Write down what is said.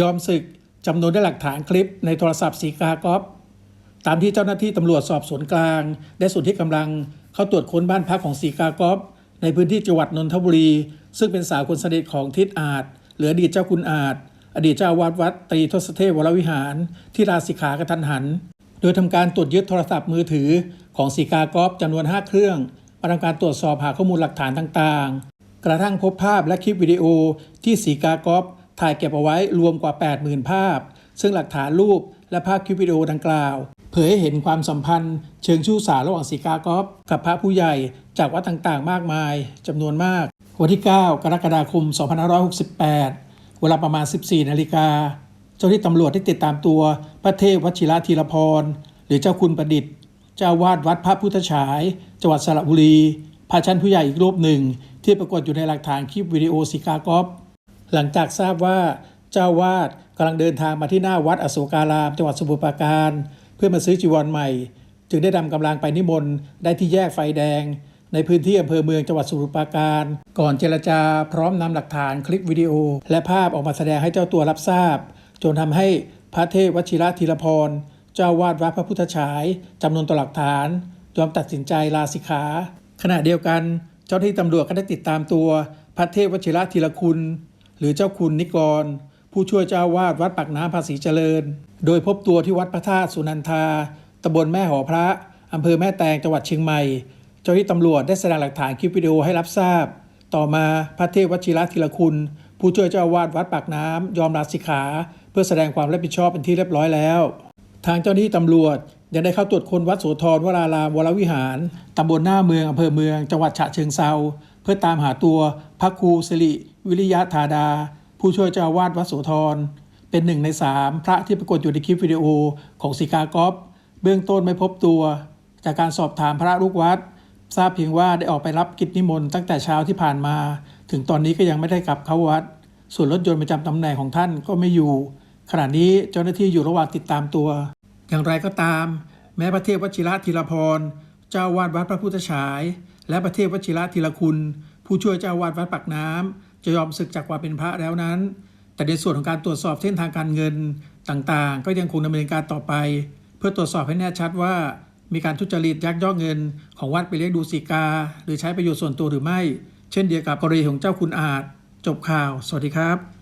ยอมศึกจำนวนด้วยหลักฐานคลิปในโทรศัพท์สีกากอฟตามที่เจ้าหน้าที่ตำรวจสอบสวนกลาง ได้ส่วนที่กำลังเข้าตรวจค้นบ้านพักของสีกากอฟในพื้นที่จังหวัดนนทบุรี ซึ่งเป็นสาวคนสนิทของทิศอาจหรืออดีตเจ้าคุณอาจ อดีตเจ้าวาดวัดตรีทศเทพวรวิหาร ที่ลาสิกขากระทันหัน โดยทำการตรวจยึดโทรศัพท์มือถือของสีกากอฟจำนวน 5 เครื่องมาทำการตรวจสอบหาข้อมูลหลักฐานต่างๆ กระทั่งพบภาพและคลิปวิดีโอที่สีกากอฟ ถ่ายเก็บเอาไว้รวมกว่า 80,000 ภาพ ซึ่งหลักฐานรูปและภาพคลิปวิดีโอดังกล่าว เผยให้เห็นความสัมพันธ์ เชิงชู้สาวระหว่างสีกากอฟกับพระผู้ใหญ่จากวัดต่างๆ มากมายจำนวนมาก วันที่ 9 กรกฎาคม 2568 เวลาประมาณ 14 นาฬิกา เจ้าหน้าที่ตำรวจได้ติดตามตัวพระเทพวชิระธีรพร หรือเจ้าคุณประดิษฐ์ เจ้าวาดวัดพระพุทธฉาย จังหวัดสระบุรีพาชั้นผู้ใหญ่อีกรูปหนึ่ง ที่ปรากฏอยู่ในหลักฐานคลิปวิดีโอสิกากอฟ หลังจากทราบว่าเจ้าวาดกำลังเดินทางมาที่หน้าวัดอโศการาม จังหวัดสมุทรปราการ เพื่อมาซื้อจีวรใหม่ จึงได้นำกำลังไปนิมนต์ได้ที่แยกไฟแดง ในพื้นที่อำเภอเมืองจังหวัดสมุทรปราการ ก่อนเจรจาพร้อมนำหลักฐานคลิปวิดีโอ และภาพออกมาแสดงให้เจ้าตัวรับทราบ จนทำให้พระเทพวชิระธีรพรเจ้าวาดวัดพระพุทธฉายจำนวนต่อหลักฐานยอมตัดสินใจลาสิกขา ขณะเดียวกัน เจ้าหน้าที่ตำรวจก็ได้ติดตามตัวพระเทพวชิระธีรคุณ หรือเจ้าคุณนิกร ผู้ช่วยเจ้าวาดวัดปากน้ำภาษีเจริญ โดยพบตัวที่วัดพระธาตุสุนันทาตำบลแม่หอพระอำเภอแม่แตงจังหวัดเชียงใหม่ เจ้าหน้าที่ตำรวจได้แสดงหลักฐานคลิปวิดีโอให้รับทราบ ต่อมาพระเทพวชิระธีรคุณ ผู้ช่วยเจ้าวาดวัดปากน้ำยอมลาสิกขา เพื่อแสดงความรับผิดชอบเป็นที่เรียบร้อยแล้ว ทางเจ้าหน้าที่ตำรวจยังได้เข้าตรวจค้นวัดโสธรวรารามวรวิหาร ตำบลหน้าเมืองอำเภอเมือง จังหวัดฉะเชิงเซาเพื่อตามหาตัวพระครูสิริ วิริยะธาดา ผู้ช่วยเจ้าวาดวัดโสธร เป็นหนึ่งในสามพระที่ปรากฏอยู่ในคลิปวิดีโอของสิกากอฟเบื้องต้นไม่พบตัว จากการสอบถามพระลูกวัด ทราบเพียงว่าได้ออกไปรับกิจนิมนต์ตั้งแต่เช้าที่ผ่านมา ถึงตอนนี้ก็ยังไม่ได้กลับเข้าวัด ส่วนรถยนต์ประจำตำแหน่งของท่านก็ไม่อยู่ ขณะนี้เจ้าหน้าที่อยู่ระหว่างติดตามตัว อย่างไรก็ตาม แม้พระเทพวชิระธีรพรเจ้าวาดวัดพระพุทธฉาย และพระเทพวชิระธีรคุณ ผู้ช่วยเจ้าวาดวัดปากน้ำ จะยอมศึกจากความเป็นพระแล้วนั้น แต่ในส่วนของการตรวจสอบเส้นทางการเงินต่างๆ ก็ยังคงดำเนินการต่อไป เพื่อตรวจสอบให้แน่ชัดว่า มีการทุจริตยักยอกเงิน ของวัดไปเลี้ยงดูสีกา หรือใช้ประโยชน์ส่วนตัวหรือไม่ เช่นเดียวกับกรณีของเจ้าคุณอาจ จบข่าว สวัสดีครับ